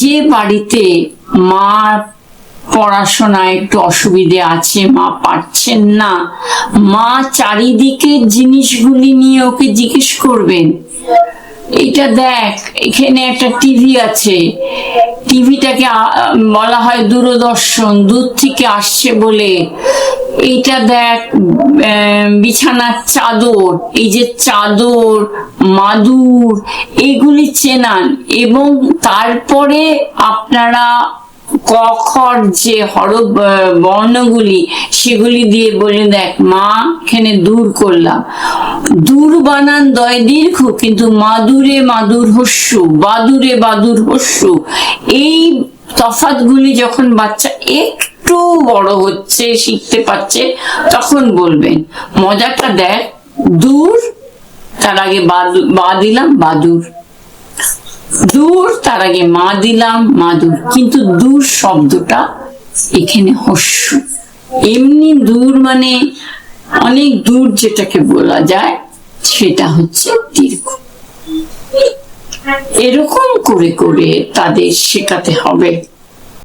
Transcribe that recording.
যে বাড়িতে মা পড়াশোনায় একটু অসুবিধে আছে, মা পারছেন না, মা চারিদিকের জিনিসগুলি নিয়ে ওকে জিজ্ঞেস করবেন। এটা দেখ, এখানে একটা টিভি আছে। টিভিটাকে বলা হয় দূরদর্শন, দূর থেকে আসছে বলে। এইটা দেখ বিছানার চাদর, এই যে চাদর, মাদুর, এগুলি চেনান এবং তারপরে আপনারা কখর যে হর বর্ণগুলি, সেগুলি দিয়ে বলে, দেখ মা এখানে দূর করলাম। দূর বানান দয় দীর্ঘ, কিন্তু মাদুরে মাদুর হস্যু, বাদুরে বাদুর হস্যু। এই তফাতগুলি যখন বাচ্চা একটু বড় হচ্ছে, শিখতে পারছে, তখন বলবেন, মজাটা দেখ, দূর, তার আগে বা দিলাম বাদুর দূর। তার আগে মা দিলাম মাদুর কিন্তু দূর শব্দটা এখানে হস্য। এমনি দূর মানে অনেক দূর যেটাকে বলা যায়, সেটা হচ্ছে দীর্ঘ। এরকম করে করে তাদের শেখাতে হবে।